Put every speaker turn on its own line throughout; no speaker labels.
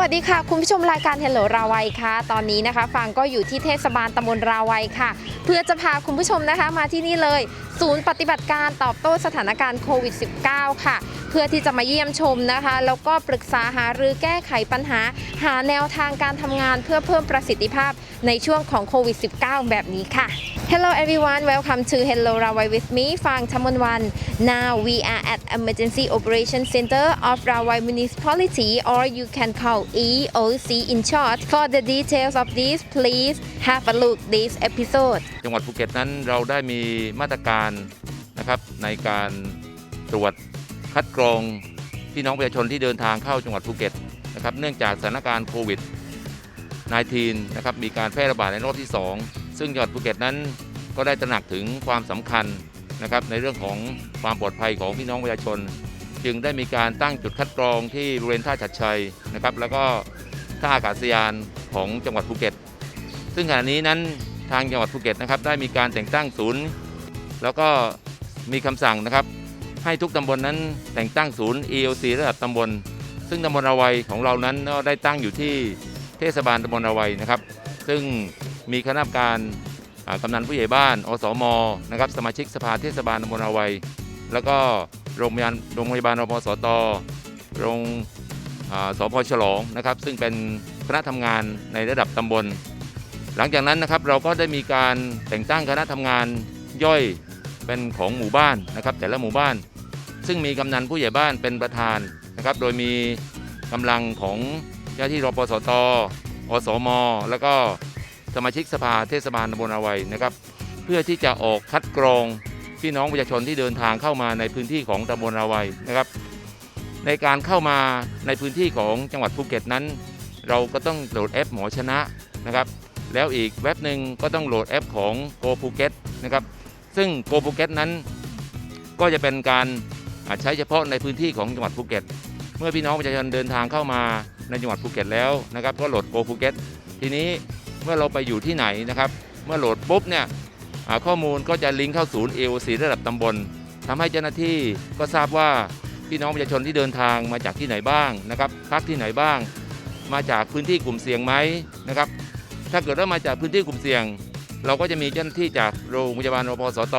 วัสดีค่ะ คุณผู้ชมรายการ Hello ราวัยค่ะ ตอนนี้นะคะฟางก็อยู่ที่เทศบาลตำบลราวัยค่ะ เพื่อจะพาคุณผู้ชมนะคะมาที่นี่เลย ศูนย์ปฏิบัติการตอบโต้สถานการณ์โควิด -19 ค่ะ เพื่อที่จะมาเยี่ยมชมนะคะ แล้วก็ปรึกษาหารือแก้ไขปัญหา หาแนวทางการทำงานเพื่อเพิ่มประสิทธิภาพในช่วงของโควิด -19 แบบนี้ค่ะ Hello everyone welcome to Hello Rawai with me ฟางชมนวัน Now we are at Emergency Operation Center of Rawai Municipality or you can call EOC in short for the details of this please have a look this episode
จังหวัดภูเก็ตนั้นเราได้มีมาตรการนะครับในการตรวจคัดกรองพี่น้องประชาชนที่เดินทางเข้าจังหวัดภูเก็ตนะครับเนื่องจากสถานการณ์โควิด -19 นะครับมีการแพร่ระบาดในรอบที่ 2 ซึ่งจังหวัดภูเก็ตนั้น ก็ได้ตระหนักถึงความสำคัญนะครับในเรื่องของความปลอดภัยของพี่น้องประชาชน จึงได้มีการตั้งจุดคัดกรองที่บริเวณท่าชัดชัยนะครับ แล้วก็ท่าอากาศยานของจังหวัดภูเก็ต ซึ่งขณะนี้นั้นทางจังหวัดภูเก็ตนะครับได้มีการแต่งตั้งศูนย์ แล้วก็มีคำสั่งนะครับ ให้ทุกตำบลนั้นแต่งตั้งศูนย์ EOC ระดับตำบล ซึ่งตำบลระวัยของเรานั้นก็ได้ตั้งอยู่ที่เทศบาลตำบลระวัยนะครับ ซึ่งมีคณะกรรมการ กำนันผู้ใหญ่บ้าน อสมนะครับสมาชิกสภาเทศบาลตำบลระวัย แล้วก็โรงพยาบาลโรงพยาบาลรพสตโรงอ่าสพฉลองนะครับ ซึ่งเป็นคณะทำงานในระดับตำบล หลังจากนั้นนะครับเราก็ได้มีการแต่งตั้งคณะทำงานย่อยเป็นของหมู่บ้านนะครับ แต่ละหมู่บ้าน ซึ่งมีกำนันผู้ใหญ่บ้านเป็นประธานนะครับ โดยมีกำลังของเจ้าที่รปสตอสม แล้วก็ สมาชิกสภาเทศบาลตำบลอาวัยนะครับ เพื่อที่จะออกคัดกรองพี่น้องประชาชนที่เดินทางเข้ามาในพื้นที่ของตำบลอาวัยนะครับ ในการเข้ามาในพื้นที่ของจังหวัดภูเก็ตนั้น เราก็ต้องโหลดแอปหมอชนะนะครับ แล้วอีกเว็บหนึ่งก็ต้องโหลดแอปของ Go Phuket นะครับ ซึ่ง Go Phuket นั้น ก็จะเป็นการใช้เฉพาะในพื้นที่ของจังหวัดภูเก็ตเมื่อพี่น้องประชาชนเดินทางเข้ามาในจังหวัดภูเก็ตแล้วนะครับ ก็โหลด Go Phuket ทีนี้ เมื่อเราไปอยู่ที่ไหนนะครับ เมื่อโหลดปุ๊บเนี่ยข้อมูลก็จะลิงก์เข้าศูนย์ AOC ระดับตำบลทำให้เจ้าหน้าที่ก็ทราบว่าพี่น้องประชาชนที่เดินทางมาจากที่ไหนบ้างนะครับพักที่ไหนบ้าง มาจากพื้นที่กลุ่มเสี่ยงไหมนะครับ ถ้าเกิดว่ามาจากพื้นที่กลุ่มเสี่ยง เราก็จะมีเจ้าหน้าที่จากโรงพยาบาลรพสต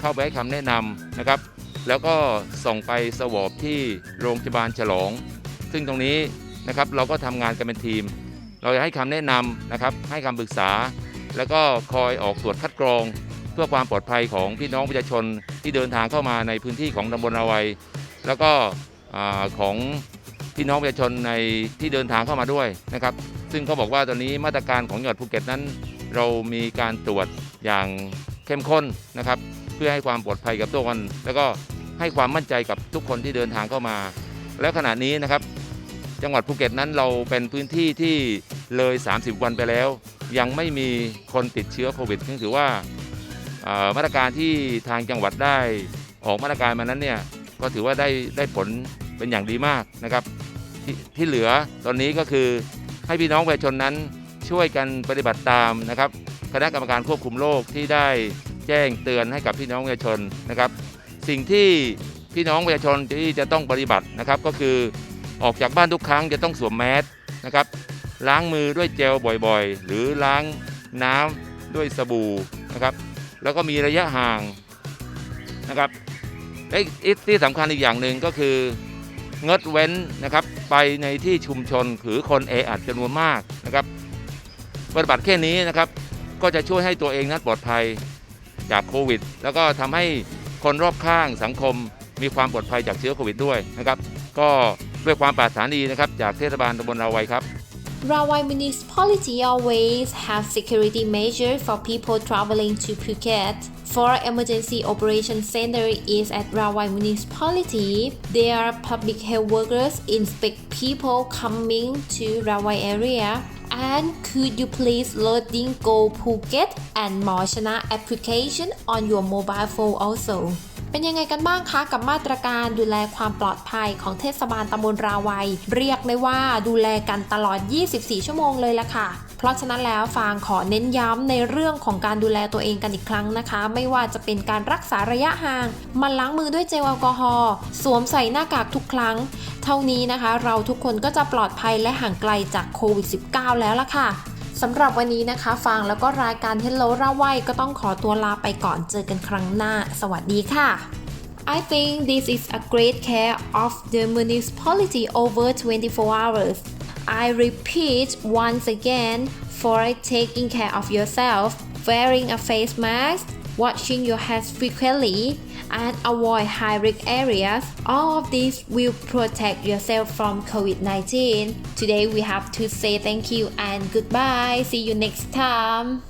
เข้าไปให้คำแนะนำนะครับ แล้วก็ส่งไปสวอปที่โรงพยาบาลฉลอง ซึ่งตรงนี้นะครับเราก็ทำงานกันเป็นทีม เราจะให้คำแนะนำนะครับให้คำปรึกษา แล้วก็คอยออกตรวจคัดกรอง เพื่อความปลอดภัยของพี่น้องประชาชนที่เดินทางเข้ามาในพื้นที่ของตำบลอาวัย แล้วก็ของพี่น้องประชาชนในที่เดินทางเข้ามาด้วยนะครับ ซึ่งเขาบอกว่าตอนนี้มาตรการของจังหวัดภูเก็ตนั้น เรามีการตรวจอย่างเข้มข้นนะครับ เพื่อให้ความปลอดภัยกับทุกคน แล้วก็ให้ความมั่นใจกับทุกคนที่เดินทางเข้ามา และขณะนี้นะครับ จังหวัดภูเก็ตนั้นเราเป็นพื้นที่ที่ เลย 30 วันไปแล้ว ยังไม่มีคนติดเชื้อโควิดซึ่งถือว่ามาตรการที่ทางจังหวัดได้ออกมาตรการมานั้นเนี่ยก็ถือว่าได้ได้ผลเป็นอย่างดีมากนะครับทที่เหลือตอนนี้ก็คือให้พี่น้องประชาชนนั้นช่วยกันปฏิบัติตามนะครับคณะกรรมการควบคุมโรคที่ได้แจ้งเตือนให้กับพี่น้องประชาชนนะครับ สิ่งที่พี่น้องประชาชนที่จะต้องปฏิบัตินะครับ ก็คือออกจากบ้านทุกครั้งจะต้องสวมแมสนะครับ ล้างมือด้วยเจลบ่อยๆ หรือล้างน้ำด้วยสบู่นะครับ แล้วก็มีระยะห่างนะครับและอีกที่สำคัญอีกอย่างหนึ่งก็คืองดเว้นนะครับไปในที่ชุมชนหรือคนแออัดจำนวนมากนะครับปฏิบัติแค่นี้นะครับ ก็จะช่วยให้ตัวเองนั้นปลอดภัยจากโควิด แล้วก็ทำให้คนรอบข้างสังคมมีความปลอดภัยจากเชื้อโควิดด้วยนะครับ ก็ด้วยความปรารถนาดีนะครับ จากเทศบาลตำบลราวัยครับ
Rawai Municipality always have security measures for people traveling to Phuket. For emergency operation center is at Rawai Municipality. Their public health workers inspect people coming to Rawai area. And could you please loading Go Phuket and Moshana application on your mobile phone also? เป็นยังไงกันบ้างคะกับมาตรการดูแลความปลอดภัยของเทศบาลตำบลราวัย เรียกได้ว่าดูแลกันตลอด 24 ชั่วโมงเลยละค่ะเพราะฉะนั้นแล้วฟางขอเน้นย้ำในเรื่องของการดูแลตัวเองกันอีกครั้งนะคะ ไม่ว่าจะเป็นการรักษาระยะห่างมันล้างมือด้วยเจลแอลกอฮอล์สวมใส่หน้ากากทุกครั้งทท่านี้นะคะ เราทุกคนก็จะปลอดภัยและห่างไกลจากโควิด -19 แล้วล่ะค่ะ สำหรับวันนี้นะคะฟังแล้วก็รายการ Hello ราไว้ก็ต้องขอตัวลาไปก่อนเจอกันครั้งหน้า สวัสดีค่ะ I think this is a great care of the municipality over 24 hours. I repeat once again for taking care of yourself, wearing a face mask, washing your hands frequently, and avoid high risk areas. All of these will protect yourself from COVID 19. Today we have to say thank you and goodbye. See you next time.